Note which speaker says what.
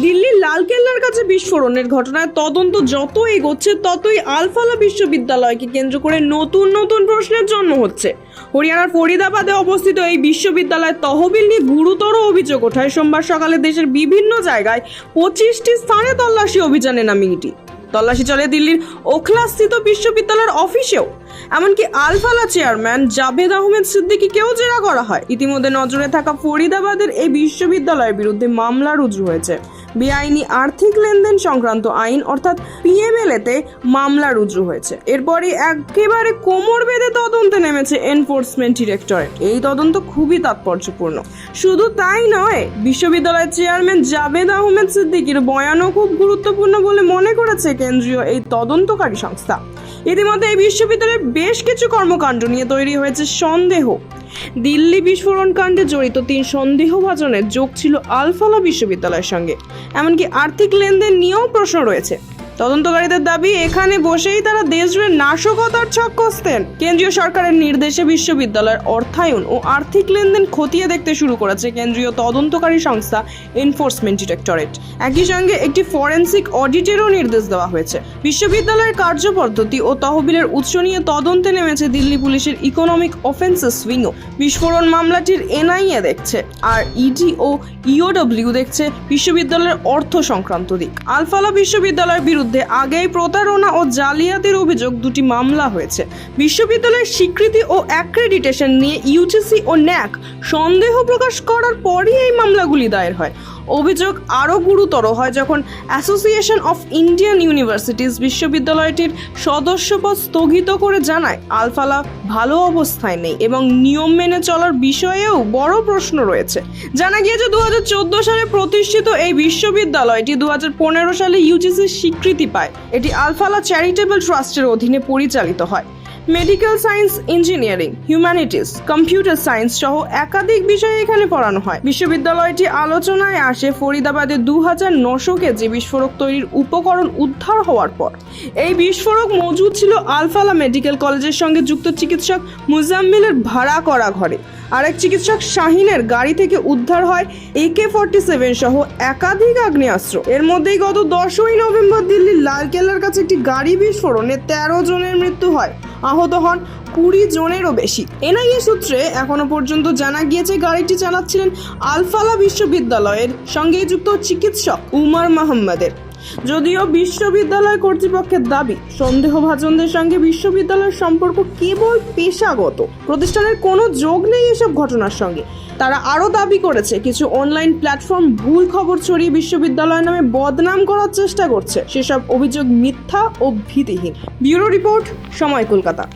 Speaker 1: দিল্লির লালকেল্লার কাছে বিস্ফোরণের ঘটনায় তদন্ত যত এগোচ্ছে, ততই আলফালা বিশ্ববিদ্যালয়কে কেন্দ্র করে নতুন নতুন প্রশ্নের জন্ম হচ্ছে। হরিয়ানার ফরিদাবাদে অবস্থিত এই বিশ্ববিদ্যালয় তহবিল নিয়ে গুরুতর অভিযোগ ওঠায় সোমবার সকালে দেশের বিভিন্ন জায়গায় পঁচিশটি স্থানে তল্লাশি অভিযানে নামে এটি তল্লাশি চলে দিল্লির ওখলাস্থিত বিশ্ববিদ্যালয়ের অফিসেও। এমনকি আলফালা চেয়ারম্যান জাভেদ আহমেদ সিদ্দিকিকেও জেরা করা হয়। ইতিমধ্যে নজরে থাকা ফরিদাবাদের এই বিশ্ববিদ্যালয়ের বিরুদ্ধে মামলা রুজু হয়েছে। বেআইনি আর্থিক লেনদেন সংক্রান্ত আইন, অর্থাৎ পিএমএলএতে মামলা রুজু হয়েছে। এরপরই একেবারে কোমর বেঁধে তদন্তে নেমেছে এনফোর্সমেন্ট ডিরেক্টরেট। এই তদন্ত খুবই তাৎপর্যপূর্ণ। শুধু তাই নয়, বিশ্ববিদ্যালয়ের চেয়ারম্যান জাভেদ আহমেদ সিদ্দিকির বয়ানও খুব গুরুত্বপূর্ণ বলে মনে করেছে কেন্দ্রীয় এই তদন্তকারী সংস্থা। ইতিমধ্যে এই বিশ্ববিদ্যালয়ের বেশ কিছু কর্মকাণ্ড নিয়ে তৈরি হয়েছে সন্দেহ। দিল্লি বিস্ফোরণ কাণ্ডে জড়িত তিন সন্দেহভাজনের যোগ ছিল আলফালা বিশ্ববিদ্যালয়ের সঙ্গে। এমনকি আর্থিক লেনদেন নিয়েও প্রশ্ন রয়েছে। তদন্তকারীদের দাবি, এখানে বসেই তারা দেশজুড়ে নাশকতার ছক কষতেন কেন্দ্রীয় সরকারের নির্দেশে বিশ্ববিদ্যালয়ের অর্থায়ন ও আর্থিক লেনদেন খতিয়ে দেখতে শুরু করেছে কেন্দ্রীয় তদন্তকারী সংস্থা এনফোর্সমেন্ট ডিরেক্টরেট একই সঙ্গে একটি ফরেন্সিক অডিটেরও নির্দেশ দেওয়া হয়েছে। বিশ্ববিদ্যালয়ের কার্যপদ্ধতি ও তহবিলের উৎস নিয়ে তদন্তে নেমেছে দিল্লি পুলিশের ইকোনমিক অফেন্সেস উইংও। বিস্ফোরণ মামলাটির এনআইএ দেখছে আর ইডি ও ইওডব্লিউ দেখছে বিশ্ববিদ্যালয়ের অর্থ সংক্রান্ত দিক। আলফালা বিশ্ববিদ্যালয়ের বিরুদ্ধে আগেই প্রতারণা ও জালিয়াতির অভিযোগ দুটি মামলা হয়েছে। বিশ্ববিদ্যালয়ের স্বীকৃতি ও অ্যাক্রেডিটেশন নিয়ে ইউজিসি ও ন্যাক সন্দেহ প্রকাশ করার পরই এই মামলাগুলি দায়ের হয়। অভিযোগ আরও গুরুতর হয় যখন অ্যাসোসিয়েশন অফ ইন্ডিয়ান ইউনিভার্সিটিজ বিশ্ববিদ্যালয়টির সদস্যপদ স্থগিত করে জানায়, আলফালা ভালো অবস্থায় নেই এবং নিয়ম মেনে চলার বিষয়েও বড় প্রশ্ন রয়েছে। জানা গিয়েছে দু হাজার চোদ্দ সালে প্রতিষ্ঠিত এই বিশ্ববিদ্যালয়টি দু হাজার পনেরো সালে ইউজিসির স্বীকৃতি পায়। এটি আলফালা চ্যারিটেবল ট্রাস্টের অধীনে পরিচালিত হয়। Medical science, engineering humanities computer science সহ একাধিক বিষয়ে এখানে পড়ানো হয়। বিশ্ববিদ্যালয়টি আলোচনায় আসে ফরিদাবাদে দু হাজার নশো কেজি বিস্ফোরক তৈরির উপকরণ উদ্ধার হওয়ার পর। এই বিস্ফোরক মজুদ ছিল আলফালা মেডিকেল কলেজের সঙ্গে যুক্ত চিকিৎসক মুজাম্মিলের ভাড়া করা ঘরে। আরেক চিকিৎসক শাহিনের গাড়ি থেকে উদ্ধার হয় একে ফর্টি সেভেন সহ একাধিক আগ্নেয়াস্ত্র। এর মধ্যেই গত দশই নভেম্বর দিল্লির লালকেল্লার কাছে একটি গাড়ি বিস্ফোরণে তেরো জনের মৃত্যু হয়। আহত হন কুড়ি জনেরও বেশি। এনআইএ সূত্রে এখনও পর্যন্ত জানা গিয়েছে, গাড়িটি চালাচ্ছিলেন আলফালা বিশ্ববিদ্যালয়ের সঙ্গে যুক্ত চিকিৎসক উমার মোহাম্মদের যদিও বিশ্ববিদ্যালয় কর্তৃপক্ষের দাবি, সন্দেহভাজনদের সঙ্গে বিশ্ববিদ্যালয়ের সম্পর্ক কেবল পেশাগত। প্রতিষ্ঠানের কোনো যোগ নেই এসব ঘটনার সঙ্গে। তারা আরও দাবি করেছে, কিছু অনলাইন প্ল্যাটফর্ম ভুল খবর ছড়িয়ে বিশ্ববিদ্যালয় নামে বদনাম করার চেষ্টা করছে। সেসব অভিযোগ মিথ্যা ও ভীতিহীন। ব্যুরো রিপোর্ট সময় কলকাতা।